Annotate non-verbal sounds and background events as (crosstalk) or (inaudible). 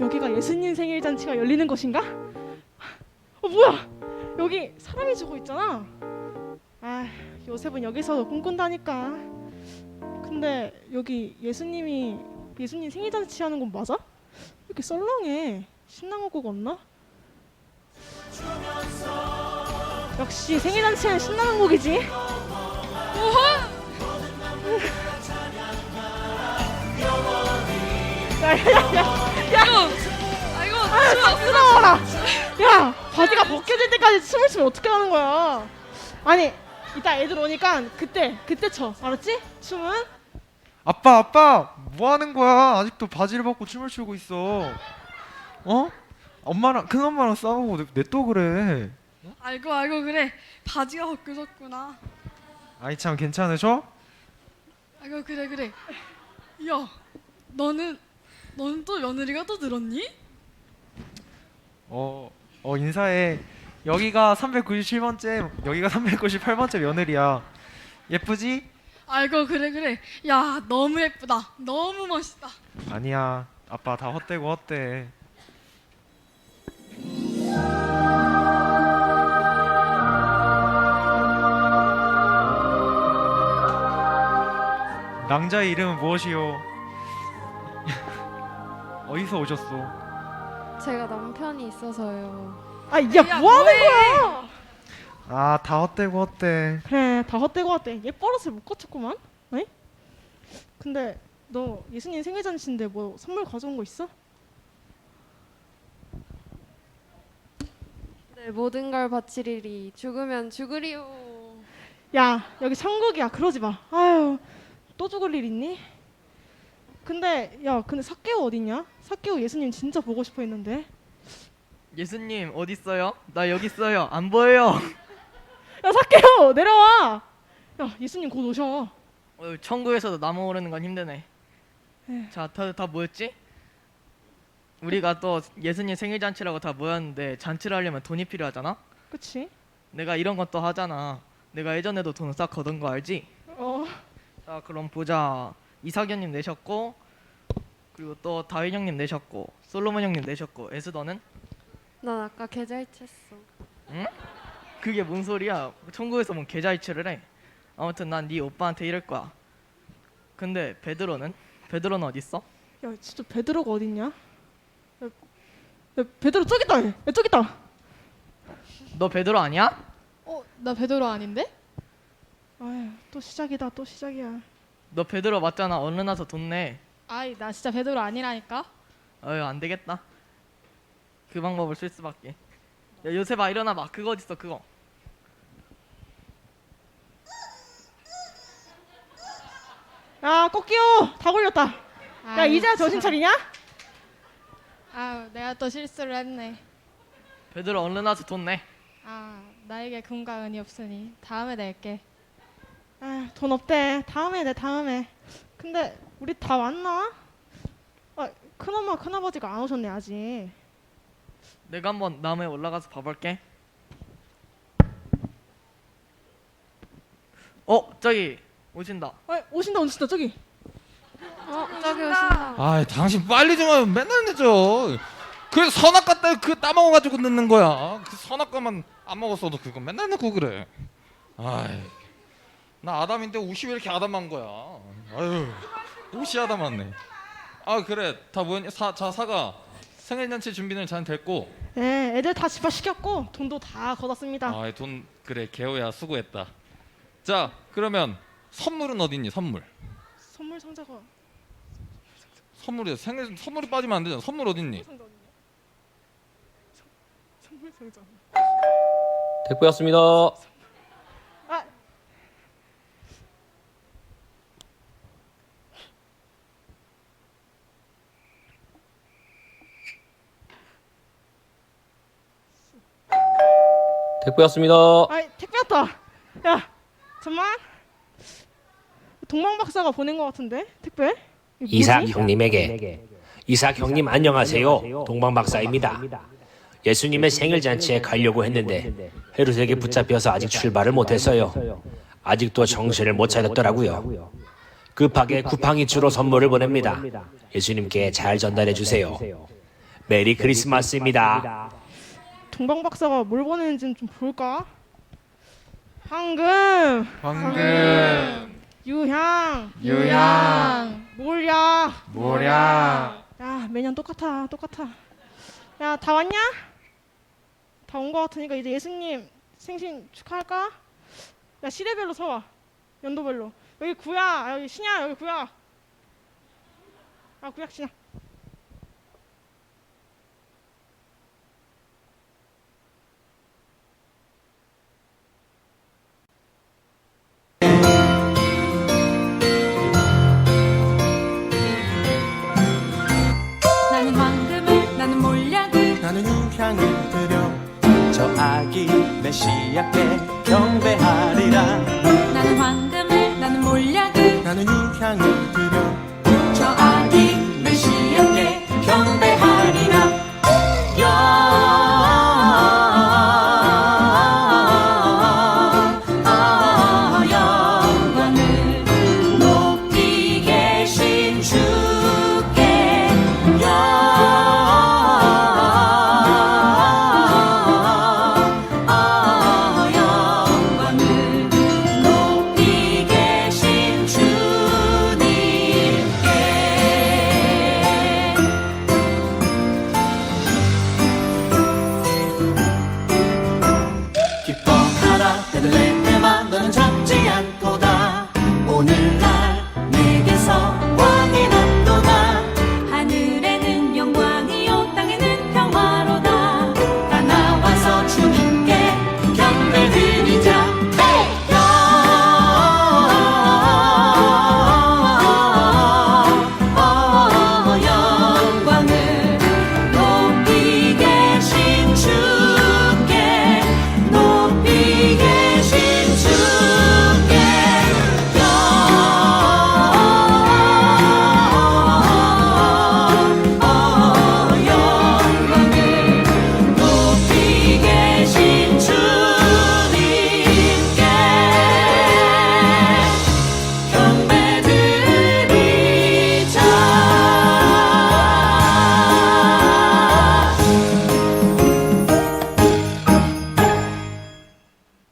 여기가 예수님 생일 잔치가 열리는 곳인가? 어 뭐야? 여기 사람이 죽어 있잖아. 아 요셉은 여기서 꿈꾼다니까. 근데 여기 예수님이 예수님 생일 잔치 하는 곳 맞아? 이렇게 썰렁해. 신나는 곡 없나? 역시 생일 잔치는 신나는 곡이지. (laughs) 아이고 아, 부끄러워라. 야, 바지가 벗겨질 때까지 춤을 추면 어떻게 하는 거야? 아니, 이따 애들 오니까 그때 그때 춰. 알았지? 춤은? 아빠 아빠 뭐 하는 거야? 아직도 바지를 벗고 춤을 추고 있어. 어? 엄마랑 큰 엄마랑 싸우고 내 또 그래. 아이고 아이고 그래 바지가 벗겨졌구나 아이 참 괜찮으셔? 아이고 그래 그래 야 너는 너는 또 며느리가 또 늘었니? 어, 어 인사해. 여기가 397번째, 여기가 398번째 며느리야. 예쁘지? 아이고 그래 그래 야 너무 예쁘다 너무 멋있다 아니야. 아빠 다 헛되고 헛돼. 낭자의 이름은 무엇이요? 어디서 오셨소? 제가 남편이 있어서요. 아, 야, 뭐 하는 거야? 아, 다 헛되고 헛돼. 그래, 다 헛되고 왔대. 얘 버릇을 못 고쳤구만. 에? 근데 너 예수님 생일 잔치인데 뭐 선물 가져온 거 있어? 네, 모든 걸 바치리리 죽으면 죽으리요. 야, 여기 천국이야. 그러지 마. 아유, 또 죽을 일 있니? 근데 야, 근데 사케오 어딨냐? 사케오 예수님 진짜 보고 싶어 했는데. 예수님 어디 있어요? 나 여기 있어요. 안 보여요. 야, 사케오 내려와. 야, 예수님 곧 오셔. 어, 천국에서도 나무 오르는 건 힘드네. 에휴. 자, 다들 다 모였지? 우리가 또 예수님 생일 잔치라고 다 모였는데 잔치를 하려면 돈이 필요하잖아. 그치? 내가 이런 것도 하잖아. 내가 예전에도 돈싹 거둔 거 알지? 어, 자, 그럼 보자. 이삭연님 내셨고, 그리고 또 다윗 형님 내셨고, 솔로몬 형님 내셨고, 에스더는? 난 아까 계좌 이체했어. 그게 뭔 소리야? 천국에서 뭔 계좌 이체를 해? 아무튼 난 네 오빠한테 이럴 거야. 근데 베드로는? 베드로는 어디 있어? 야, 진짜 베드로가 어딨냐? 야, 야 베드로 저기 있다. 야, 저기 있다. 너 베드로 아니야? 어? 나 베드로 아닌데? 아유, 또 시작이다. 또 시작이야. 너 베드로 맞잖아. 얼른 와서 돈 내. 아이 나 진짜 베드로 아니라니까 어휴 안 되겠다. 그 방법을 쓸 수밖에. 야 요셉아 일어나 봐. 그거 어딨어 그거. 야, 꽃기요. 다 걸렸다. 야, 아이, 이제야 정신 차리냐? 아유 내가 또 실수를 했네 베드로 얼른 와서 돈 내. 아 나에게 금과 은이 없으니 다음에 낼게 아, 돈 없대. 다음에 내 다음에. 근데 우리 다 왔나? 아, 큰엄마 큰아버지가 안 오셨네 아직. 내가 한번 나무에 올라가서 봐볼게. 어 저기 오신다. 아, 오신다 오신다 저기. 어, 저기 오신다. 아, 당신 빨리 좀 하면 맨날 늦어. 그 선악과 때그 따먹어 가지고 늦는 거야. 그 선악과만 안 먹었어도 그거 맨날 늦고 그래. 아이, 나 아담인데 옷이 왜 이렇게 아담한 거야? 아유, 옷이 아담하네. 아 그래, 다 모였냐? 사, 자 사가 생일잔치 준비는 잘 됐고. 네, 애들 다 집합시켰고 돈도 다 걷었습니다. 아, 돈 그래 개호야 수고했다. 자, 그러면 선물은 어딨니? 선물. 선물 상자가 선물이 생일 선물이 빠지면 안 되잖아. 선물 어딨니? 상자 어디냐? 선물 상자. 택배였습니다. 아, 택배였습니다. 아, 택배 왔다. 야, 잠만. 동방 박사가 보낸 것 같은데 택배? 이삭? 형님에게 이삭 형님 안녕하세요. 동방 박사입니다. 예수님의 생일 잔치에 가려고 했는데 헤롯에게 붙잡혀서 아직 출발을 못했어요. 아직도 정신을 못 차렸더라고요. 급하게 쿠팡이츠로 선물을 보냅니다. 예수님께 잘 전달해 주세요. 메리 크리스마스입니다. 동방 박사가 뭘 보내는지는 좀 볼까? 황금, 황금 유향, 유향. 몰약, 모략 야 매년 똑같아, 똑같아. 야 다 왔냐? 다 온 거 같으니까 이제 예수님 생신 축하할까? 야 시대별로 서와, 연도별로. 여기 구야, 여기 신야, 여기 구야. 아 구약 신야. 귀하게 경배하리라. 나는 황금을 나는 몰약을 나는 유향을